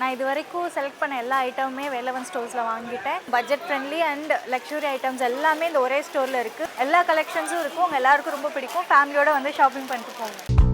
நான் இது வரைக்கும் செலக்ட் பண்ண எல்லா ஐட்டமுமே வேலவன் ஸ்டோர்ஸில் வாங்கிட்டேன் budget friendly and luxury items எல்லாமே இந்த ஒரே ஸ்டோரில் இருக்குது எல்லா கலெக்ஷன்ஸும் இருக்கும் உங்கள் எல்லாருக்கும் ரொம்ப பிடிக்கும் ஃபேமிலியோடு வந்து ஷாப்பிங் பண்ணிட்டு போங்க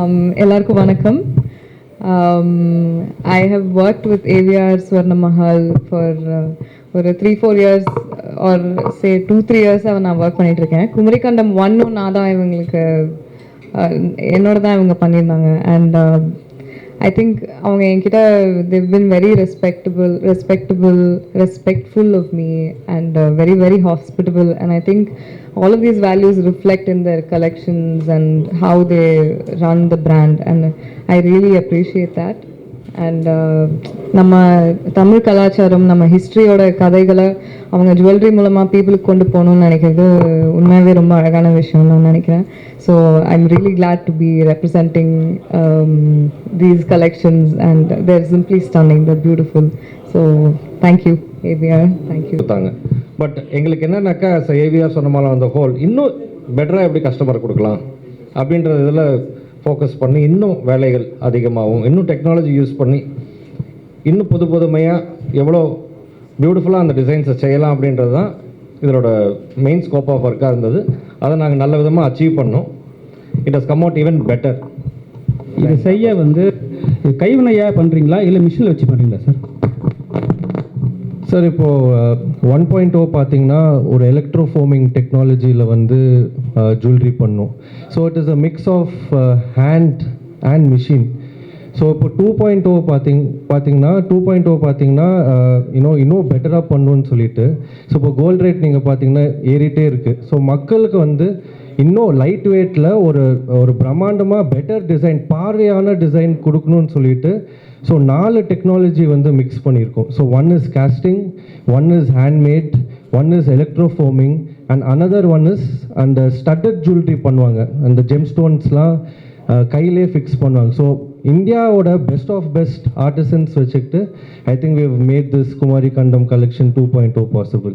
Um, எல்லாருக்கும் வணக்கம் I have work with AVR Swarna Mahal for ஒரு three four years or say two three இயர்ஸாக நான் ஒர்க் பண்ணிகிட்டு இருக்கேன் குமரிக்கண்டம் ஒன்னும் நான் தான் இவங்களுக்கு uh, என்னோட தான் இவங்க பண்ணியிருந்தாங்க அண்ட் ஐ திங்க் அவங்க என்கிட்ட they've been very respectable respectable respectful of me and very very hospitable and I think all of these values reflect in their collections and how they run the brand and i really appreciate that and uh, நம்ம தமிழ் கலாச்சாரம் நம்ம ஹிஸ்ட்ரியோட கதைகளை அவங்க jewellery மூலமாக பீப்புளுக்கு கொண்டு போகணும்னு நினைக்கிறது உண்மையாகவே ரொம்ப அழகான விஷயம் நான் நினைக்கிறேன் so I am really glad to be representing these collections and they're simply stunning the beautiful so thank you AVR thank you தாங்க பட் எங்களுக்கு என்னன்னாக்கா ஏவிஆர் சொன்ன மாதிரி அந்த ஹோல் இன்னும் பெட்டராக எப்படி கஸ்டமர் கொடுக்கலாம் அப்படின்றது இதில் ஃபோக்கஸ் பண்ணி இன்னும் வேலைகள் அதிகமாகவும் இன்னும் டெக்னாலஜி யூஸ் பண்ணி இன்னும் புது புதுமையாக எவ்வளோ பியூட்டிஃபுல்லாக அந்த டிசைன்ஸை செய்யலாம் அப்படின்றது தான் இதனோட மெயின் ஸ்கோப் ஆஃப் ஒர்க்காக இருந்தது அதை நாங்கள் நல்ல விதமாக அச்சீவ் பண்ணோம் it has come out even better இதை செய்ய வந்து கைவினையாக பண்ணுறீங்களா இல்லை மிஷினில் வச்சு பண்ணுறீங்களா சார் சார் இப்போது ஒன் oh பாயிண்ட் ஓ பார்த்தீங்கன்னா ஒரு எலக்ட்ரோஃபோமிங் டெக்னாலஜியில் வந்து ஜுவல்லரி பண்ணும் so it is a mix of hand and machine so இப்போ டூ oh பாயிண்ட் ஓ பார்த்திங் பார்த்தீங்கன்னா டூ oh பாயிண்ட் ஓ பார்த்தீங்கன்னா இன்னும் இன்னும் பெட்டராக பண்ணுன்னு சொல்லிட்டு ஸோ இப்போ கோல்ட் ரேட் நீங்கள் பார்த்தீங்கன்னா ஏறிட்டே இருக்குது ஸோ மக்களுக்கு வந்து இன்னும் லைட் வெயிட்டில் ஒரு ஒரு பிரம்மாண்டமாக பெட்டர் டிசைன் பார்வையான டிசைன் கொடுக்கணும்னு சொல்லிட்டு ஸோ நாலு டெக்னாலஜி வந்து மிக்ஸ் பண்ணியிருக்கோம் so one is casting one is handmade one is electroforming and another one is அந்த ஸ்டட்டட் ஜுவல்லரி பண்ணுவாங்க அந்த ஜெம் ஸ்டோன்ஸ்லாம் கையிலே ஃபிக்ஸ் பண்ணுவாங்க ஸோ இந்தியாவோட பெஸ்ட் ஆஃப் பெஸ்ட் ஆர்டிசன்ஸ் வச்சுக்கிட்டு I think we made this Kumari Kandam collection two point two possible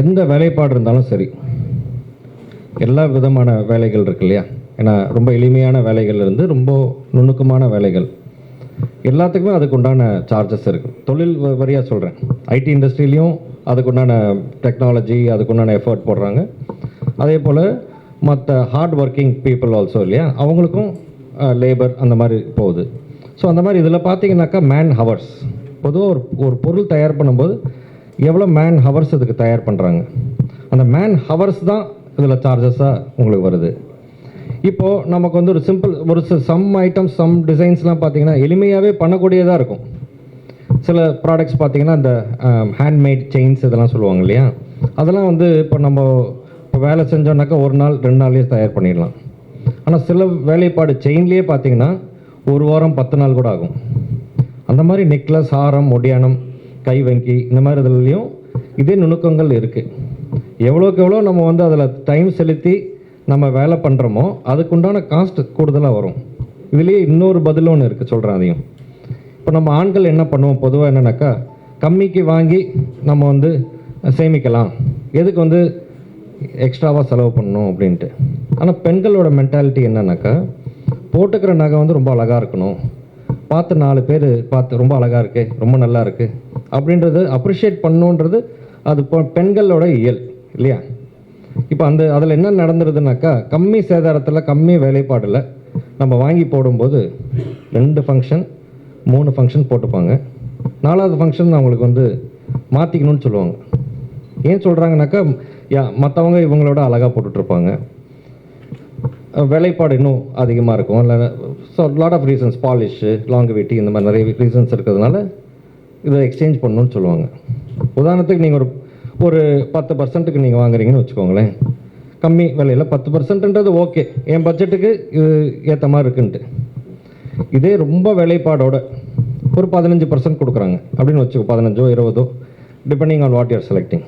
எந்த வேலைப்பாடு இருந்தாலும் சரி எல்லா விதமான வேலைகள் இருக்கு இல்லையா ஏன்னா ரொம்ப எளிமையான வேலைகள் இருந்து ரொம்ப நுணுக்கமான வேலைகள் எல்லாத்துக்குமே அதுக்கு உண்டான சார்ஜஸ் இருக்கு தொழில் வரியாக சொல்கிறேன் ஐடி இண்டஸ்ட்ரியிலையும் அதுக்கு உண்டான டெக்னாலஜி அதுக்கு உண்டான எஃபர்ட் போடுறாங்க அதே போல் மற்ற ஹார்ட் ஒர்க்கிங் பீப்புள் ஆல்சோ இல்லையா அவங்களுக்கும் லேபர் அந்த மாதிரி போகுது ஸோ அந்த மாதிரி இதில் பார்த்தீங்கன்னாக்கா மேன் ஹவர்ஸ் பொதுவாக ஒரு ஒரு பொருள் தயார் பண்ணும்போது எவ்வளோ மேன் ஹவர்ஸ் இதுக்கு தயார் பண்ணுறாங்க அந்த மேன் ஹவர்ஸ் தான் இதில் சார்ஜஸாக உங்களுக்கு வருது இப்போது நமக்கு வந்து ஒரு சிம்பிள் ஒரு சம் ஐட்டம்ஸ் சம் டிசைன்ஸ்லாம் பார்த்தீங்கன்னா எளிமையாகவே பண்ணக்கூடியதாக இருக்கும் சில ப்ராடக்ட்ஸ் பார்த்தீங்கன்னா இந்த ஹேண்ட்மேட் செயின்ஸ் இதெல்லாம் சொல்லுவாங்க இல்லையா அதெல்லாம் வந்து இப்போ நம்ம இப்போ வேலை செஞ்சோன்னாக்கா ஒரு நாள் ரெண்டு நாள்லேயே தயார் பண்ணிடலாம் ஆனால் சில வேலைப்பாடு செயின்லேயே பார்த்தீங்கன்னா ஒரு வாரம் பத்து நாள் கூட ஆகும் அந்த மாதிரி நெக்லஸ் ஆரம் ஒடியானம் கை வங்கி இந்த மாதிரி இதுலேயும் இதே நுணுக்கங்கள் இருக்குது எவ்வளோக்கு எவ்வளோ நம்ம வந்து அதில் டைம் செலுத்தி நம்ம வேலை பண்ணுறோமோ அதுக்குண்டான காஸ்ட் கூடுதலாக வரும் இதுலேயே இன்னொரு பதில் ஒன்று இருக்குது சொல்கிறேன் அதையும் இப்போ நம்ம ஆண்கள் என்ன பண்ணுவோம் பொதுவாக என்னென்னாக்கா கம்மிக்கு வாங்கி நம்ம வந்து சேமிக்கலாம் எதுக்கு வந்து எக்ஸ்ட்ராவாக செலவு பண்ணணும் அப்படின்ட்டு ஆனால் பெண்களோட மென்டாலிட்டி என்னன்னாக்கா போட்டுக்கிற நகை வந்து ரொம்ப அழகாக இருக்கணும் பார்த்து நாலு பேர் பார்த்து ரொம்ப அழகாக இருக்குது ரொம்ப நல்லா இருக்கு அப்படின்றது அப்ரிஷியேட் பண்ணுன்றது அது பெண்களோட இயல் இல்லையா இப்போ அந்த அதில் என்ன நடந்துருதுனாக்கா கம்மி சேதாரத்தில் கம்மி வேலைப்பாடில் நம்ம வாங்கி போடும்போது ரெண்டு ஃபங்க்ஷன் மூணு ஃபங்க்ஷன் போட்டுப்பாங்க நாலாவது ஃபங்க்ஷன் அவங்களுக்கு வந்து மாற்றிக்கணும்னு சொல்லுவாங்க ஏன் சொல்கிறாங்கனாக்கா மற்றவங்க இவங்களோட அழகாக போட்டுட்ருப்பாங்க வேலைப்பாடு இன்னும் அதிகமாக இருக்கும் இல்லை so lot of reasons polish longevity இந்த மாதிரி நிறைய ரீசன்ஸ் இருக்கிறதுனால இதை எக்ஸ்சேஞ்ச் பண்ணணும்னு சொல்லுவாங்க உதாரணத்துக்கு நீங்கள் ஒரு ஒரு பத்து பர்சன்ட்டுக்கு நீங்கள் வாங்குறீங்கன்னு வச்சுக்கோங்களேன் கம்மி விலையில் பத்து பர்சன்ட்ன்றது ஓகே என் பட்ஜெட்டுக்கு இது ஏற்ற மாதிரி இருக்குன்ட்டு இதே ரொம்ப வேலைப்பாடோட ஒரு பதினஞ்சு பர்சன்ட் கொடுக்குறாங்க அப்படின்னு வச்சுக்கோ பதினஞ்சோ இருபதோ depending on what you're selecting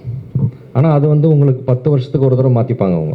ஆனால் அது வந்து உங்களுக்கு பத்து வருஷத்துக்கு ஒரு தடவை மாற்றிப்பாங்க அவங்க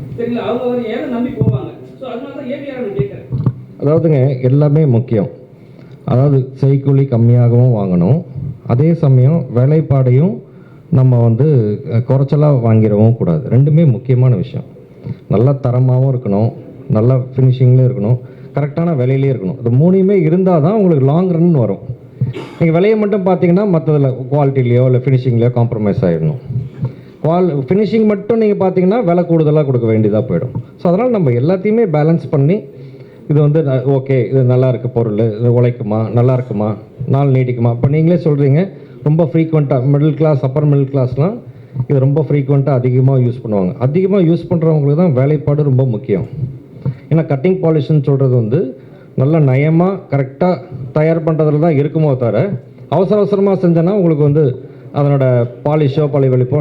அவங்க அவர் நம்பி போவாங்க ஸோ அதனால தான் ஏபிஆர் கேட்குறேன் அதாவதுங்க எல்லாமே முக்கியம் அதாவது செய்கூலி கம்மியாகவும் வாங்கணும் அதே சமயம் வேலைப்பாடையும் நம்ம வந்து குறைச்சலாக வாங்கிடவும் கூடாது ரெண்டுமே முக்கியமான விஷயம் நல்ல தரமாகவும் இருக்கணும் நல்ல ஃபினிஷிங்லேயும் இருக்கணும் கரெக்டான விலையிலேயே இருக்கணும் அது மூணையுமே இருந்தால் தான் உங்களுக்கு லாங் ரன் வரும் நீங்கள் விலையை மட்டும் பார்த்தீங்கன்னா மற்றதில் குவாலிட்டிலேயோ இல்லை ஃபினிஷிங்லேயோ காம்ப்ரமைஸ் ஆகிடணும் வால் ஃபினிஷிங் மட்டும் நீங்கள் பார்த்தீங்கன்னா விலை கூடுதலாக கொடுக்க வேண்டியதாக போயிடும் ஸோ அதனால் நம்ம எல்லாத்தையுமே பேலன்ஸ் பண்ணி இது வந்து ஓகே இது நல்லா இருக்க பொருள் இது உழைக்குமா நல்லா இருக்குமா நாள் நீடிக்குமா இப்போ நீங்களே சொல்கிறீங்க ரொம்ப ஃப்ரீக்வெண்ட்டாக மிடில் கிளாஸ் அப்பர் மிடில் கிளாஸ்லாம் இது ரொம்ப ஃப்ரீக்வெண்ட்டாக அதிகமாக யூஸ் பண்ணுவாங்க அதிகமாக யூஸ் பண்ணுறவங்களுக்கு தான் வேலைப்பாடு ரொம்ப முக்கியம் ஏன்னா கட்டிங் பாலிஷன் சொல்கிறது வந்து நல்ல நயமாக கரெக்டாக தயார் பண்ணுறதுல தான் இருக்குமோ தவிர அவசர அவசரமாக செஞ்சோன்னா உங்களுக்கு வந்து அதனோட பாலிஷோ பழைய வெளிப்போ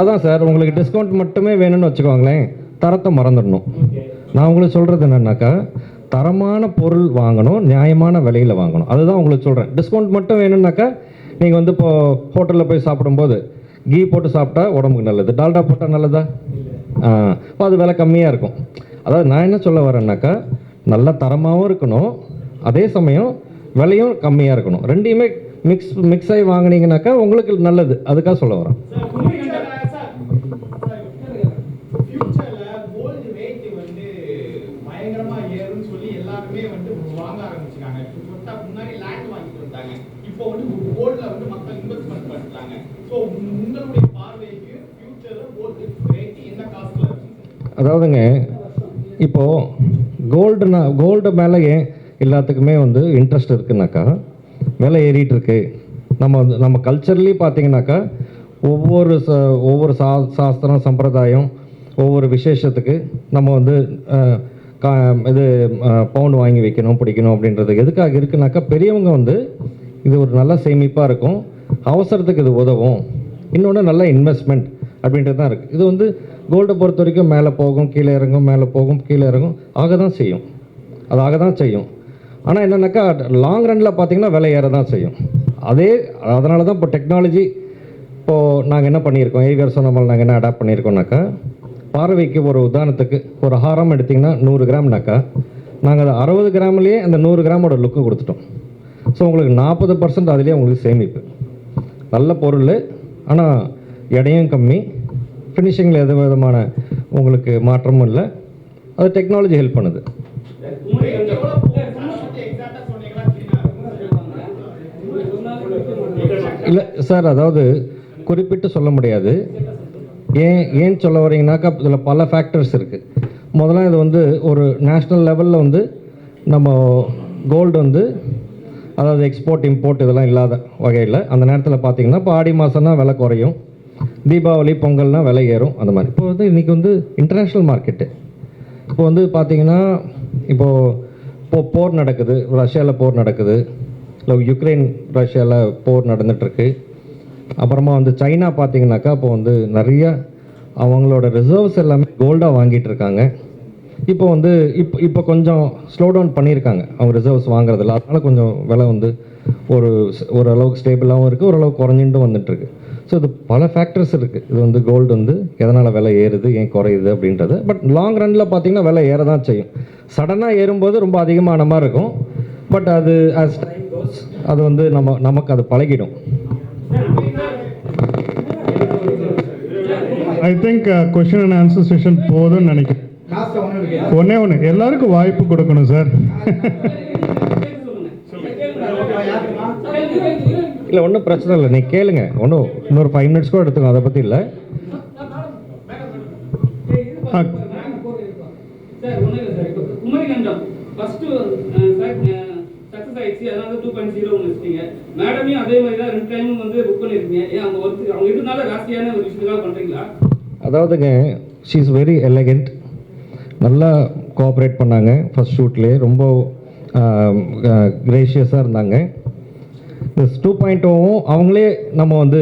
அதான் சார் உங்களுக்கு டிஸ்கவுண்ட் மட்டுமே வேணும்னு வச்சுக்கோங்களேன் தரத்தை மறந்துடணும் நான் உங்களுக்கு சொல்கிறது என்னன்னாக்கா தரமான பொருள் வாங்கணும் நியாயமான விலையில் வாங்கணும் அதுதான் உங்களுக்கு சொல்கிறேன் டிஸ்கவுண்ட் மட்டும் வேணும்னாக்கா நீங்கள் வந்து இப்போ ஹோட்டலில் போய் சாப்பிடும்போது கீ போட்டு சாப்பிட்டா உடம்புக்கு நல்லது டால்டா போட்டால் நல்லதா இப்போ அது விலை கம்மியாக இருக்கும் அதாவது நான் என்ன சொல்ல வரேன்னாக்கா நல்ல தரமாகவும் இருக்கணும் அதே சமயம் விலையும் கம்மியாக இருக்கணும் ரெண்டையுமே மிக்ஸ் மிக்ஸ் ஆகி வாங்கினீங்கனாக்கா உங்களுக்கு நல்லது அதுக்காக சொல்ல வரோம் அதாவதுங்க இப்போது கோல்டுனா கோல்டு மேலே எல்லாத்துக்குமே வந்து இன்ட்ரெஸ்ட் இருக்குனாக்கா விலை ஏறிட்டு இருக்கு நம்ம நம்ம கல்ச்சர்லேயும் பார்த்தீங்கன்னாக்கா ஒவ்வொரு ச ஒவ்வொரு சா சாஸ்திரம் சம்பிரதாயம் ஒவ்வொரு விசேஷத்துக்கு நம்ம வந்து கா இது பவுண்ட் வாங்கி வைக்கணும் பிடிக்கணும் அப்படின்றது எதுக்காக இருக்குனாக்கா பெரியவங்க வந்து இது ஒரு நல்ல சேமிப்பாக இருக்கும் அவசரத்துக்கு இது உதவும் இன்னொன்று நல்ல இன்வெஸ்ட்மெண்ட் அப்படின்றது தான் இருக்குது இது வந்து கோல்டை பொறுத்த வரைக்கும் மேலே போகும் கீழே இறங்கும் மேலே போகும் கீழே இறங்கும் ஆக தான் செய்யும் அதாக தான் செய்யும் ஆனால் என்னென்னாக்கா லாங் ரனில் பார்த்தீங்கன்னா விலை ஏற தான் செய்யும் அதே அதனால தான் இப்போ டெக்னாலஜி இப்போது நாங்கள் என்ன பண்ணியிருக்கோம் ஏவிஆர் சொன்ன மாதிரி நாங்கள் என்ன அடாப்ட் பண்ணியிருக்கோம்னாக்கா பார்வைக்கு ஒரு உதாரணத்துக்கு ஒரு ஹாரம் எடுத்திங்கன்னா நூறு கிராம்னாக்கா நாங்கள் அதை அறுபது கிராம்லேயே அந்த நூறு கிராமோட லுக்கு கொடுத்துட்டோம் ஸோ உங்களுக்கு நாற்பது பர்சன்ட் அதுலேயே உங்களுக்கு சேமிப்பு நல்ல பொருள் ஆனால் எடையும் கம்மி ஃபினிஷிங்கில் எது விதமான உங்களுக்கு மாற்றமும் இல்லை அது டெக்னாலஜி ஹெல்ப் பண்ணுது இல்லை சார் அதாவது குறிப்பிட்டு சொல்ல முடியாது ஏன் ஏன் சொல்ல வரீங்கனாக்கா இதில் பல ஃபேக்டர்ஸ் இருக்குது முதல்ல இது வந்து ஒரு நேஷ்னல் லெவலில் வந்து நம்ம கோல்டு வந்து அதாவது எக்ஸ்போர்ட் இம்போர்ட் இதெல்லாம் இல்லாத வகையில் அந்த நேரத்தில் பார்த்தீங்கன்னா இப்போ ஆடி மாதம்னா விலை குறையும் தீபாவளி பொங்கல்னால் விலை ஏறும் அந்த மாதிரி இப்போ வந்து இன்றைக்கி வந்து இன்டர்நேஷ்னல் மார்க்கெட்டு இப்போ வந்து பார்த்திங்கன்னா இப்போது இப்போது போர் நடக்குது ரஷ்யாவில் போர் நடக்குது யுக்ரைன் ரஷ்யாவில் போர் நடந்துகிட்ருக்கு அப்புறமா வந்து சைனா பார்த்தீங்கன்னாக்கா இப்போ வந்து நிறைய அவங்களோட ரிசர்வ்ஸ் எல்லாமே கோல்டாக வாங்கிட்டு இருக்காங்க இப்போ வந்து இப்போ இப்போ கொஞ்சம் ஸ்லோ டவுன் பண்ணியிருக்காங்க அவங்க ரிசர்வ்ஸ் வாங்குறதில்ல அதனால் கொஞ்சம் விலை வந்து ஒரு ஓரளவுக்கு ஸ்டேபிளாகவும் இருக்குது ஓரளவுக்கு குறைஞ்சிட்டும் வந்துட்டுருக்கு ஸோ இது பல ஃபேக்டர்ஸ் இருக்குது இது வந்து கோல்டு வந்து எதனால் விலை ஏறுது ஏன் குறையுது அப்படின்றது பட் லாங் ரனில் பார்த்திங்கன்னா விலை ஏற தான் செய்யும் சடனாக ஏறும்போது ரொம்ப அதிகமான மாதிரி இருக்கும் பட் அது அஸ் டைம் அது வந்து நம்ம நமக்கு அது பழகிடும் I think question and answer session போதும்னு நினைக்கிறேன் ஒன்னே ஒன்று எல்லாருக்கும் வாய்ப்பு கொடுக்கணும் சார் இல்லை ஒன்றும் பிரச்சனை இல்லை நீ கேளுங்க ஒன்றும் இன்னொரு ஃபைவ் மினிட்ஸ் கூட எடுத்துக்கோ அதை பற்றி இல்லை சார் சார் ஃபஸ்ட்டு சார் ஆயிடுச்சு அதனால டூ பாயிண்ட் ஜீரோ மேடமே அதே மாதிரி தான் ரெண்டு டைமும் வந்து புக் பண்ணியிருக்கீங்க ஏன் அவங்க அவங்க ராசியான ஒரு பண்ணுறீங்களா அதாவதுங்க ஷீ இஸ் வெரி எலகண்ட் நல்லா கோஆப்ரேட் பண்ணாங்க ஃபஸ்ட் ஷூட்லேயே ரொம்ப கிரேஷியஸாக இருந்தாங்க ப்ளஸ் டூ பாயிண்ட் ஓவும் அவங்களே நம்ம வந்து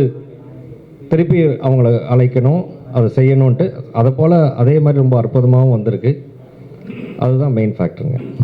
திருப்பி அவங்கள அழைக்கணும் அதை செய்யணுன்ட்டு அதை போல் அதே மாதிரி ரொம்ப அற்புதமாகவும் வந்திருக்கு அதுதான் மெயின் ஃபேக்டருங்க